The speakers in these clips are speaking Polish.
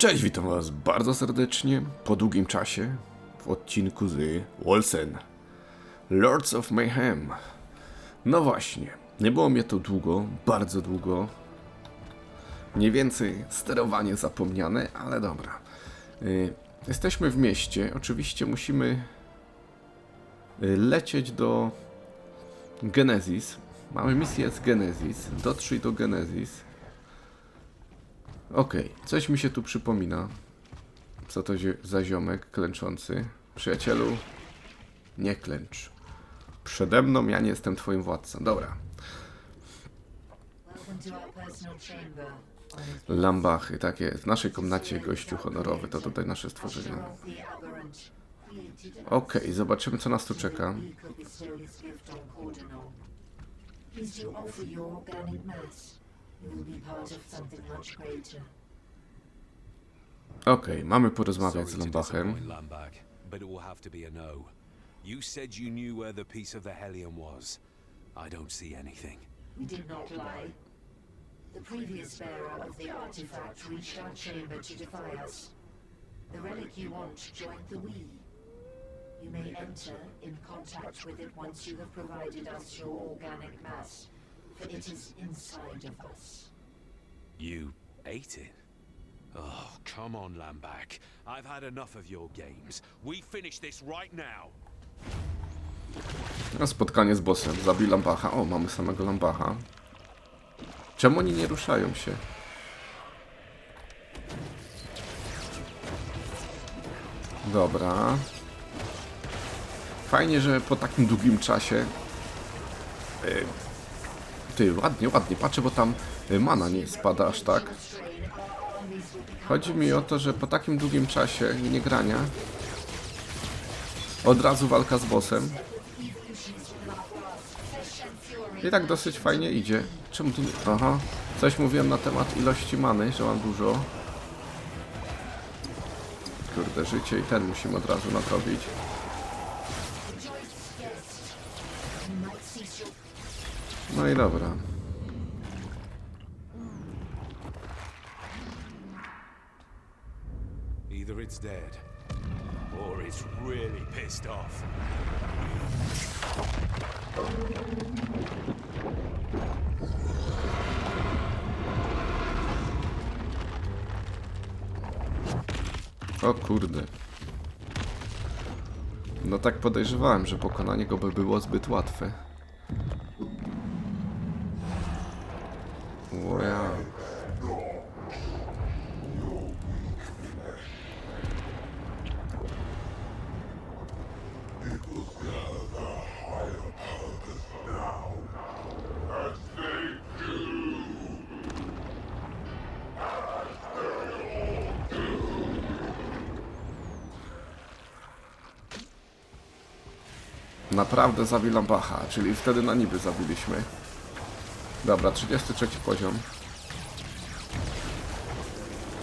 Cześć, witam was bardzo serdecznie po długim czasie w odcinku z Wolsen. Lords of Mayhem. No właśnie, nie było mnie to długo, bardzo długo. Mniej więcej sterowanie zapomniane, ale dobra. Y, Jesteśmy w mieście, oczywiście musimy y, lecieć do Genesis. Mamy misję z Genesis, dotrzyj do Genesis. Okej, coś mi się tu przypomina. Co to za ziomek klęczący? Przyjacielu, nie klęcz. Przede mną ja nie jestem twoim władcą. Dobra. Lambachy, takie. W naszej komnacie gościu honorowy, to tutaj nasze stworzenie. Okej, zobaczymy co nas tu czeka. Please do offer your organic mass. You will be part of something much greater. Okej, mamy porozmawiać z Sorry to Lambachem. disappoint Lambach, but it will have to be a no. You said you knew where the piece of the Helium was. I don't see anything. We did not lie. The previous bearer of the artifact reached our chamber to defy us. The relic you want joined the we. You may enter in contact with it once you have provided us your organic mass, it is inside of us. You ate it? Oh, come on, Lambach. I've had enough of your games. We finish this right now. Spotkanie z bossem. Zabij Lambacha. O, mamy samego Lambacha. Czemu oni nie ruszają się? Dobra. Fajnie, że po takim długim czasie. Ty, ładnie, ładnie. Patrzę, bo tam y, mana nie spada aż tak. Chodzi mi o to, że po takim długim czasie nie grania. Od razu walka z bossem. I tak dosyć fajnie idzie. Czemu tu nie... Aha. Coś mówiłem na temat ilości many, że mam dużo. Kurde, życie i ten musimy od razu nadrobić. No i dobra. Either it's dead, or it's really pissed off. O kurde. No tak podejrzewałem, że pokonanie go by było zbyt łatwe. Ja. Naprawdę zabił Lambacha, czyli wtedy na niby zabiliśmy. Dobra, 33 poziom.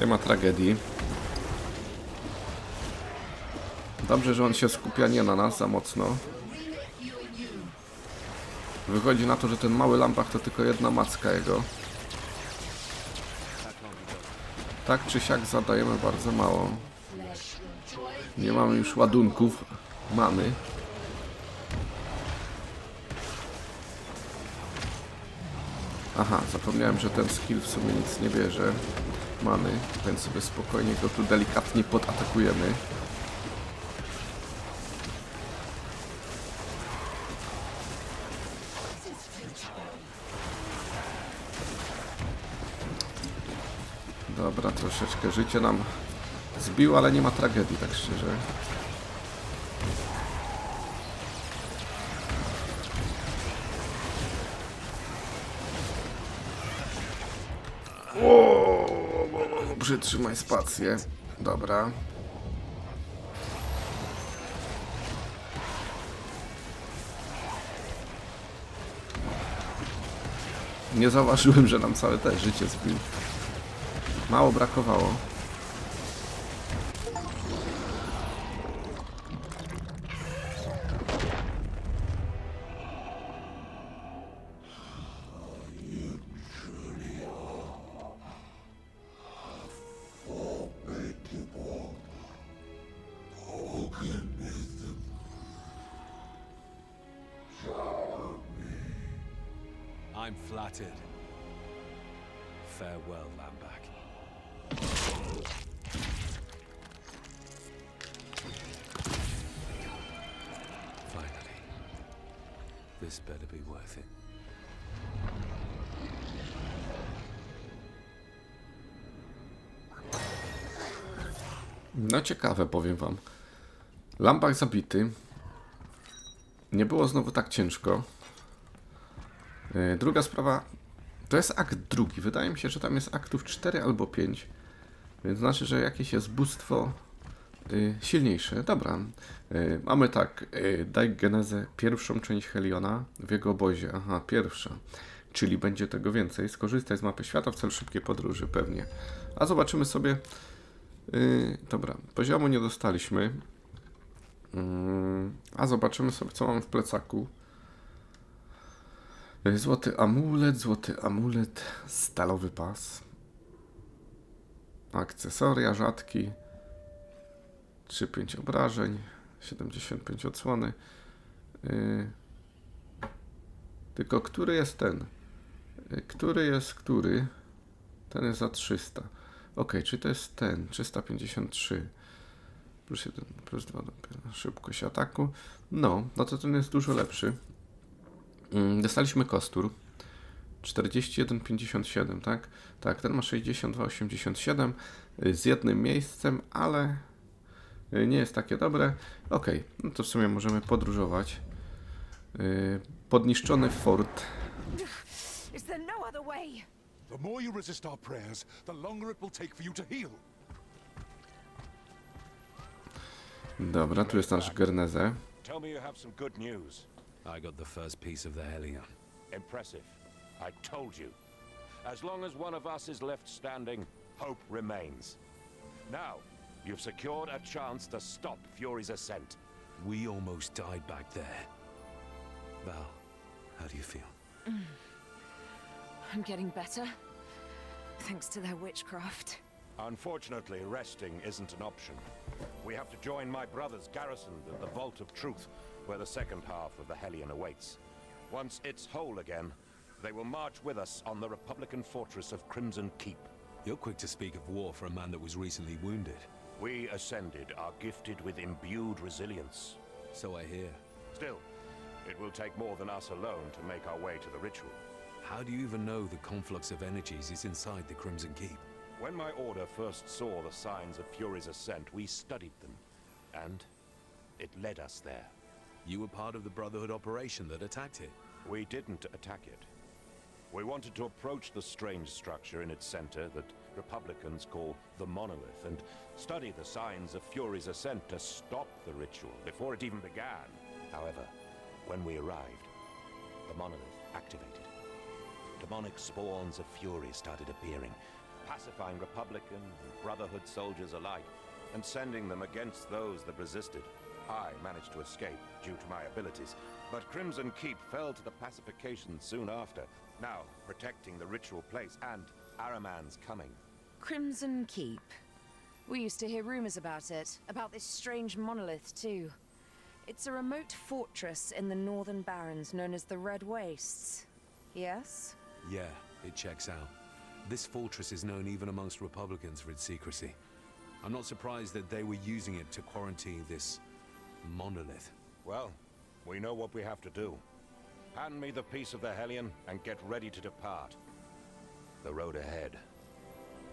Nie ma tragedii. Dobrze, że on się skupia nie na nas za mocno. Wychodzi na to, że ten mały lampach to tylko jedna macka jego. Tak czy siak zadajemy bardzo mało. Nie mamy już ładunków mamy. Aha, zapomniałem, że ten skill w sumie nic nie bierze. Mamy, więc sobie spokojnie go tu delikatnie podatakujemy. Dobra, troszeczkę życie nam zbił, ale nie ma tragedii, tak szczerze. O, przytrzymaj spację. Dobra. Nie zauważyłem, że nam całe te życie zbił. Mało brakowało. This better be worth it. No ciekawe, powiem wam. Lambach zabity. Nie było znowu tak ciężko. E, Druga sprawa. To jest akt drugi. Wydaje mi się, że tam jest aktów 4 albo 5. Więc znaczy, że jakieś jest bóstwo y, silniejsze. Dobra. Y, mamy tak. Y, daj genezę pierwszą część Heliona w jego obozie. Aha, pierwsza. Czyli będzie tego więcej. Skorzystaj z mapy świata w celu szybkiej podróży, pewnie. A zobaczymy sobie. Dobra, poziomu nie dostaliśmy. Yy, a zobaczymy sobie, co mamy w plecaku. Złoty amulet, złoty amulet, stalowy pas. Akcesoria rzadki. 3-5 obrażeń, 75 odsłony. Yy, tylko który jest ten? Yy, Który jest który? Ten jest za 300. Ok, czy to jest ten? 353. Plus 1, plus 2 dopiero. Szybkość ataku. No, no to ten jest dużo lepszy. Mm, Dostaliśmy kostur. 41,57, tak? Tak, ten ma 62,87 y, z jednym miejscem, ale y, nie jest takie dobre. Ok, no to w sumie możemy podróżować. Y, Podniszczony fort. Is there no other way? The more you resist our prayers, the longer it will take for you to heal. Dobra, tu jest nasz Gerneze. Tell me you have some good news. I got the first piece of the Helion. Impressive. I told you. As long as one of us is left standing, hope remains. Now, you've secured a chance to stop Fury's ascent. We almost died back there. Val, how do you feel? Mm. I'm getting better. Thanks to their witchcraft. Unfortunately, resting isn't an option. We have to join my brothers garrisoned at the Vault of Truth, where the second half of the Hellion awaits. Once it's whole again, they will march with us on the Republican fortress of Crimson Keep. You're quick to speak of war for a man that was recently wounded. We ascended are gifted with imbued resilience. So I hear. Still, it will take more than us alone to make our way to the ritual. How do you even know the conflux of energies is inside the Crimson Keep? When my order first saw the signs of Fury's ascent, we studied them, and it led us there. You were part of the Brotherhood operation that attacked it. We didn't attack it. We wanted to approach the strange structure in its center that Republicans call the Monolith and study the signs of Fury's ascent to stop the ritual before it even began. However, when we arrived, the Monolith activated. Demonic spawns of fury started appearing, pacifying Republican and Brotherhood soldiers alike, and sending them against those that resisted. I managed to escape due to my abilities, but Crimson Keep fell to the pacification soon after, now protecting the ritual place and Araman's coming. Crimson Keep. We used to hear rumors about it, about this strange monolith, too. It's a remote fortress in the northern barrens known as the Red Wastes. Yes? Yeah, it checks out. This fortress is known even amongst Republicans for its secrecy. I'm not surprised that they were using it to quarantine this monolith. Well, we know what we have to do. Hand me the piece of the Hellion and get ready to depart. The road ahead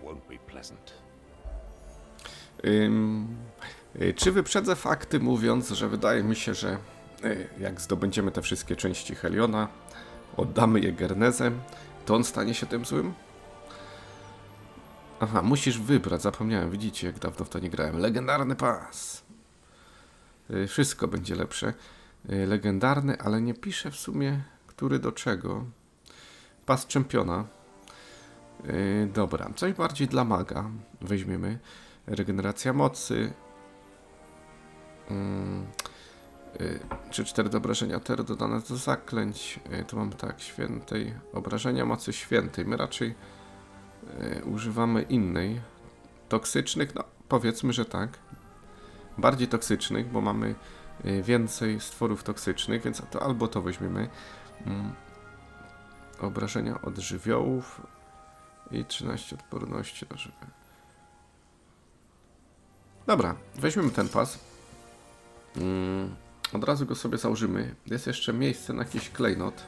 won't be pleasant. Ym, y, czy wyprzedzę fakty, mówiąc, że wydaje mi się, że y, jak zdobędziemy te wszystkie części Heliona, oddamy je Gernezę, to on stanie się tym złym? Aha, musisz wybrać, zapomniałem, widzicie, jak dawno w to nie grałem. Legendarny pas. Y, Wszystko będzie lepsze. Y, Legendarny, ale nie pisze w sumie, który do czego. Pas czempiona. Yy, dobra, coś bardziej dla maga weźmiemy. Regeneracja mocy. Mm, yy, Czy cztery obrażenia ter dodane do zaklęć. Yy, tu mamy tak, świętej. Obrażenia mocy świętej. My raczej yy, używamy innej. Toksycznych, no powiedzmy, że tak. Bardziej toksycznych, bo mamy yy, więcej stworów toksycznych, więc to albo to weźmiemy. Mm. obrażenia od żywiołów i 13 odporności na żywe. Dobra, weźmiemy ten pas. Mm, od razu go sobie założymy. Jest jeszcze miejsce na jakiś klejnot,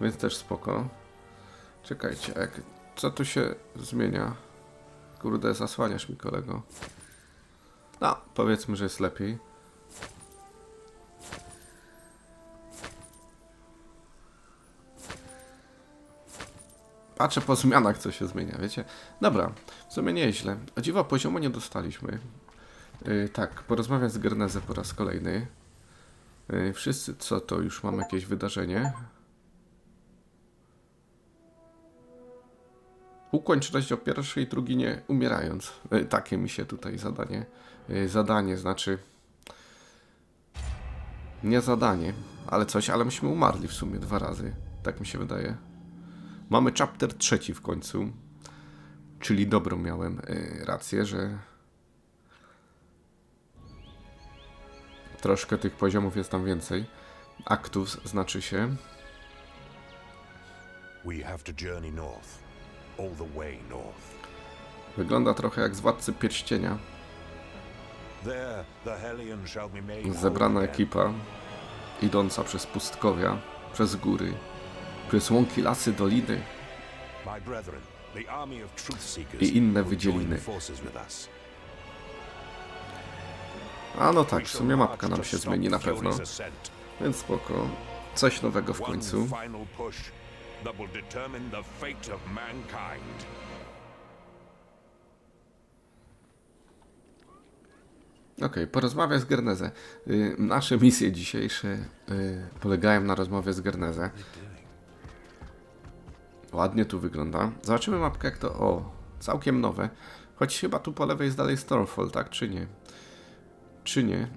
więc też spoko. Czekajcie, jak, co tu się zmienia? Kurde, zasłaniasz mi kolego. No, powiedzmy, że jest lepiej. Patrzę po zmianach, co się zmienia, wiecie? Dobra, w sumie nieźle. O dziwo poziomu nie dostaliśmy. Yy, tak, porozmawiać z Gernezę po raz kolejny. Yy, wszyscy, co to już mam jakieś wydarzenie. Ukończ rozdział pierwszy i drugi nie umierając. Yy, takie mi się tutaj zadanie. Yy, zadanie znaczy. Nie zadanie, ale coś, ale myśmy umarli w sumie dwa razy. Tak mi się wydaje. Mamy chapter trzeci w końcu. Czyli dobrą miałem y, rację, że troszkę tych poziomów jest tam więcej. Aktów znaczy się. Wygląda trochę jak z Władcy Pierścienia. Zebrana ekipa idąca przez pustkowia, przez góry, przez łąki, lasy, doliny. I inne wydzieliny. A no tak, w sumie mapka nam się zmieni na pewno. Więc spoko. Coś nowego w końcu. Okej, porozmawiaj z Gernezę. Y, nasze misje dzisiejsze y, polegają na rozmowie z Gernezę. Ładnie tu wygląda. Zobaczymy mapkę jak to... O, całkiem nowe. Choć chyba tu po lewej jest dalej Stormfall, tak czy nie? Czy nie?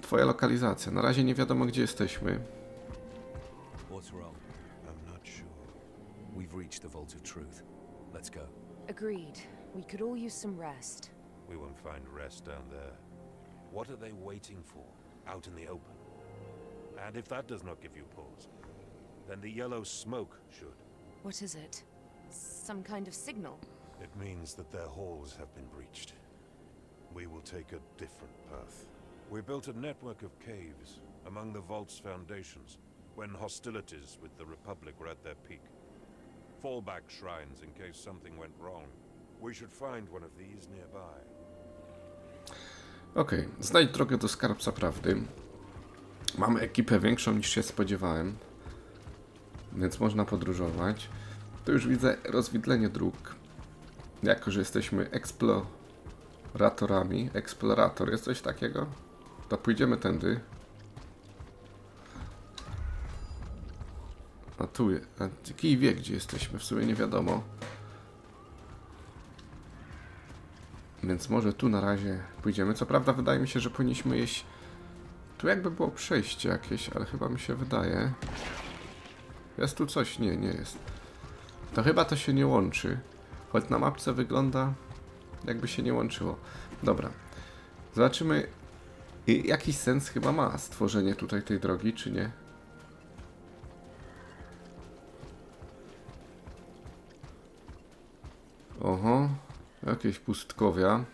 Twoja lokalizacja. Na razie nie wiadomo gdzie jesteśmy. We've reached the Vault of Truth. Let's go. Agreed. We could all use some rest. We won't find rest down there. What are they waiting for, out in the open? And if that does not give you pause, then the yellow smoke should. What is it? Some kind of signal? It means that their halls have been breached. We will take a different path. We built a network of caves among the vault's foundations when hostilities with the Republic were at their peak. Fallback shrines in case something went wrong. We should find one of these nearby. Okej, znajdź drogę do skarbca prawdy. Mamy ekipę większą niż się spodziewałem, więc można podróżować. Tu już widzę rozwidlenie dróg. Jako, że jesteśmy eksploratorami. Eksplorator, jest coś takiego? To pójdziemy tędy. A tu, je- a kij wie gdzie jesteśmy, w sumie nie wiadomo. Więc może tu na razie pójdziemy. Co prawda wydaje mi się, że powinniśmy jeść... Tu jakby było przejście jakieś, ale chyba mi się wydaje... Jest tu coś? Nie, nie jest. To chyba to się nie łączy. Choć na mapce wygląda jakby się nie łączyło. Dobra. Zobaczymy i jakiś sens chyba ma stworzenie tutaj tej drogi, czy nie? Oho, jakieś pustkowia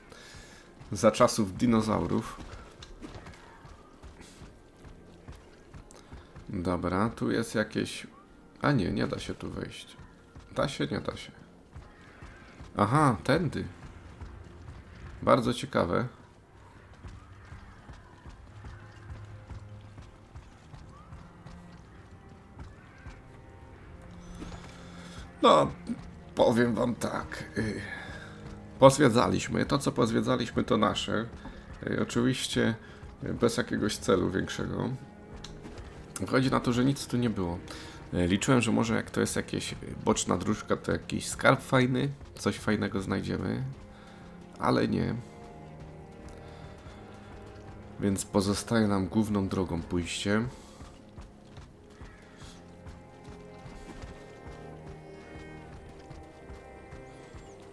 za czasów dinozaurów. Dobra, tu jest jakieś... A nie, nie da się tu wejść. Da się, nie da się. Aha, tędy. Bardzo ciekawe. No, powiem wam tak. y, Pozwiedzaliśmy. To, co pozwiedzaliśmy, to nasze. Y, Oczywiście y, bez jakiegoś celu większego. Wychodzi na to, że nic tu nie było. Y, Liczyłem, że może jak to jest jakieś y, boczna dróżka, to jakiś skarb fajny, coś fajnego znajdziemy, ale nie. Więc pozostaje nam główną drogą pójście.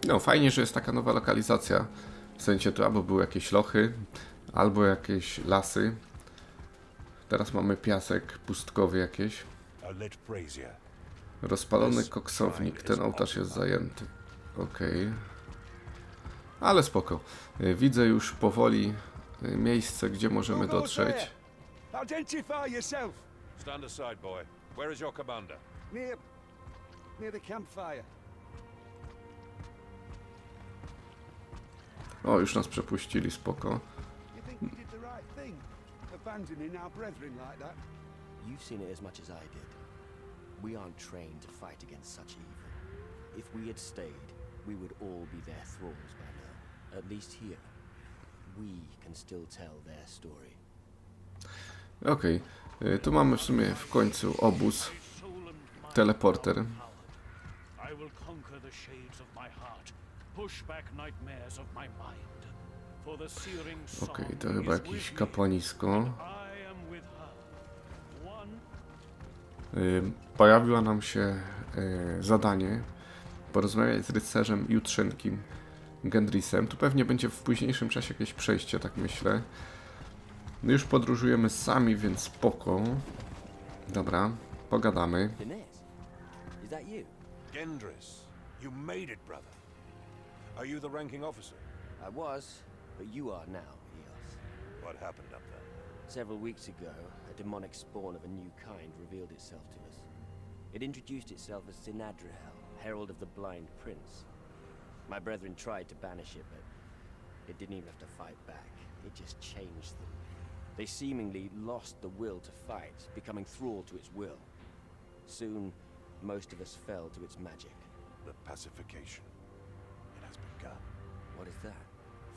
No, fajnie, że jest taka nowa lokalizacja. W sensie tu albo były jakieś lochy, albo jakieś lasy. Teraz mamy piasek pustkowy jakieś. Rozpalony koksownik. Ten ołtarz jest zajęty. Okej. Ale spoko. Y, Widzę już powoli y, miejsce, gdzie możemy dotrzeć. Identify yourself. Stand aside, boy. Where is your commander? Near, near the campfire. O, już nas przepuścili, spoko. You think we did the right thing, abandoning our brethren like that? You've seen it as much as I did. We aren't trained to fight against such evil. If we had stayed, we would all be their thralls by now. At least here, we can still tell their story. Okej. Y, Tu mamy w sumie w końcu obóz. Teleporter. I will conquer the shades of my heart, push back nightmares of my mind. For the searing song Okej, to chyba is jakieś kapłanisko. Y, Pojawiła nam się y, zadanie porozmawiać z rycerzem Jutrzynkim Gendrisem. Tu pewnie będzie w późniejszym czasie jakieś przejście, tak myślę. My już podróżujemy sami, więc spoko. Dobra, pogadamy. Gendris, you made it, brother. Are you the ranking officer? I was, but you are now, Eos. What happened up? Several weeks ago, a demonic spawn of a new kind revealed itself to us. It introduced itself as Sinadrahel, herald of the Blind Prince. My brethren tried to banish it, but it didn't even have to fight back. It just changed them. They seemingly lost the will to fight, becoming thrall to its will. Soon, most of us fell to its magic. The pacification. It has begun. What is that?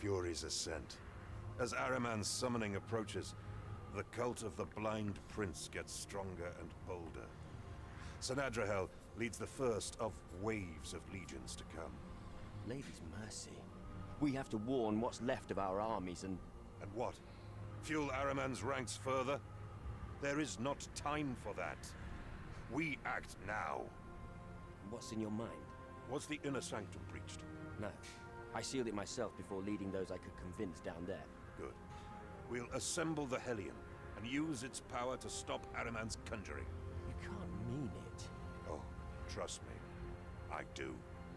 Fury's ascent. As Araman's summoning approaches, the cult of the Blind Prince gets stronger and bolder. Sanadrahel leads the first of waves of legions to come. Lady's mercy. We have to warn what's left of our armies and And what? Fuel Araman's ranks further? There is not time for that. We act now. what's in your mind? Was the inner sanctum breached? No. I sealed it myself before leading those I could convince down there. Good. We'll assemble the Hellion and use its power to stop Araman's conjuring. You can't mean it. Oh, trust me. I do.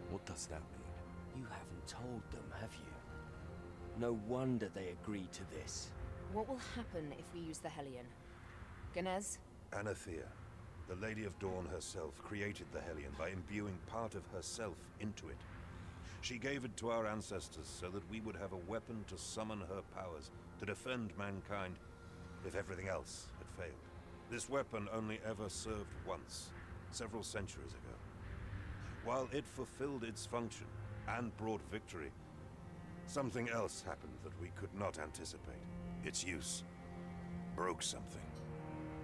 What does that mean? You haven't told them, have you? No wonder they agreed to this. What will happen if we use the Hellion? Ganez? Anathea, the Lady of Dawn herself, created the Hellion by imbuing part of herself into it. She gave it to our ancestors so that we would have a weapon to summon her powers, to defend mankind if everything else had failed. This weapon only ever served once, several centuries ago. While it fulfilled its function and brought victory, something else happened that we could not anticipate. Its use broke something.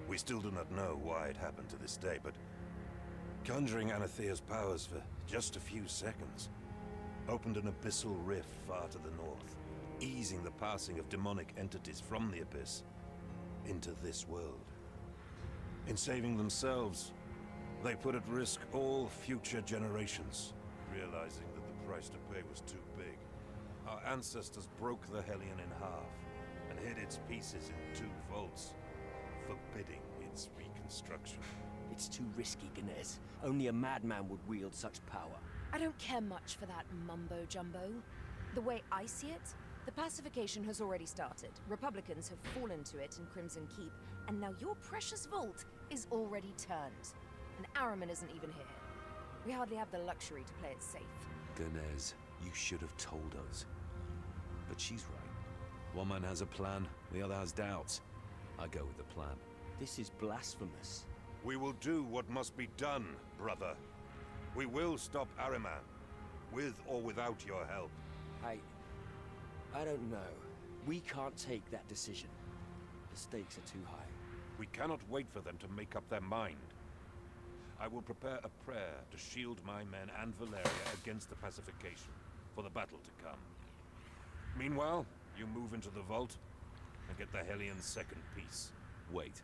We still do not know why it happened to this day, but conjuring Anathea's powers for just a few seconds opened an abyssal rift far to the north, easing the passing of demonic entities from the abyss into this world. In saving themselves, they put at risk all future generations, realizing that the price to pay was too big. Our ancestors broke the Hellion in half and hid its pieces in two vaults, forbidding its reconstruction. It's too risky, Ganez. Only a madman would wield such power. I don't care much for that mumbo jumbo. The way I see it, the pacification has already started. Republicans have fallen to it in Crimson Keep, and now your precious vault is already turned. And Araman isn't even here. We hardly have the luxury to play it safe. Ganez, you should have told us. But she's right. One man has a plan, the other has doubts. I go with the plan. This is blasphemous. We will do what must be done, brother. We will stop Araman, with or without your help. I. I don't know. We can't take that decision. The stakes are too high. We cannot wait for them to make up their mind. I will prepare a prayer to shield my men and Valeria against the pacification, for the battle to come. Meanwhile, you move into the vault and get the Hellion's second piece. Wait,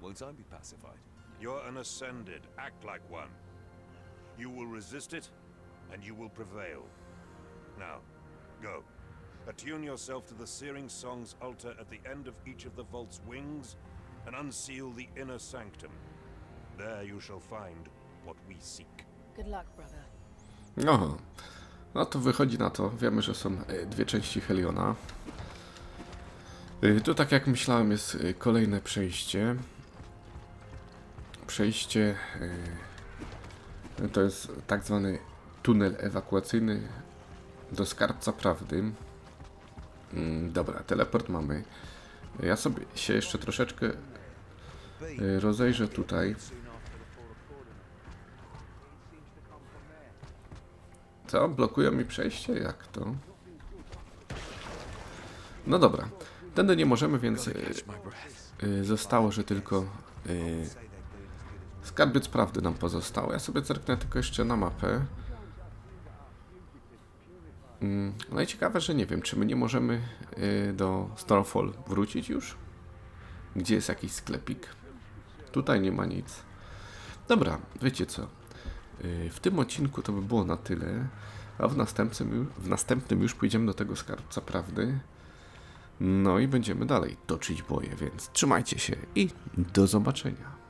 won't I be pacified? You're an ascended. Act like one. You will resist it, and you will prevail. Now, go. Attune yourself to the Searing Song's altar at the end of each of the vault's wings, and unseal the inner sanctum. There you shall find what we seek. Good luck, brother. Oho. No to wychodzi na to. Wiemy, że są e, dwie części Heliona. E, Tu, tak jak myślałem, jest e, kolejne przejście. Przejście. e, To jest tak zwany tunel ewakuacyjny do skarbca prawdy. Mm, Dobra, teleport mamy. Ja sobie się jeszcze troszeczkę e, rozejrzę tutaj. Co? Blokują mi przejście? Jak to? No dobra. Tędy nie możemy, więc y, y, zostało, że tylko y, skarbiec prawdy nam pozostało. Ja sobie zerknę tylko jeszcze na mapę. Mm, No i ciekawe, że nie wiem, czy my nie możemy y, do Starfall wrócić już? Gdzie jest jakiś sklepik? Tutaj nie ma nic. Dobra, wiecie co? Y, W tym odcinku to by było na tyle, a w następnym, w następnym już pójdziemy do tego skarbca prawdy. No i będziemy dalej toczyć boje, więc trzymajcie się i do zobaczenia.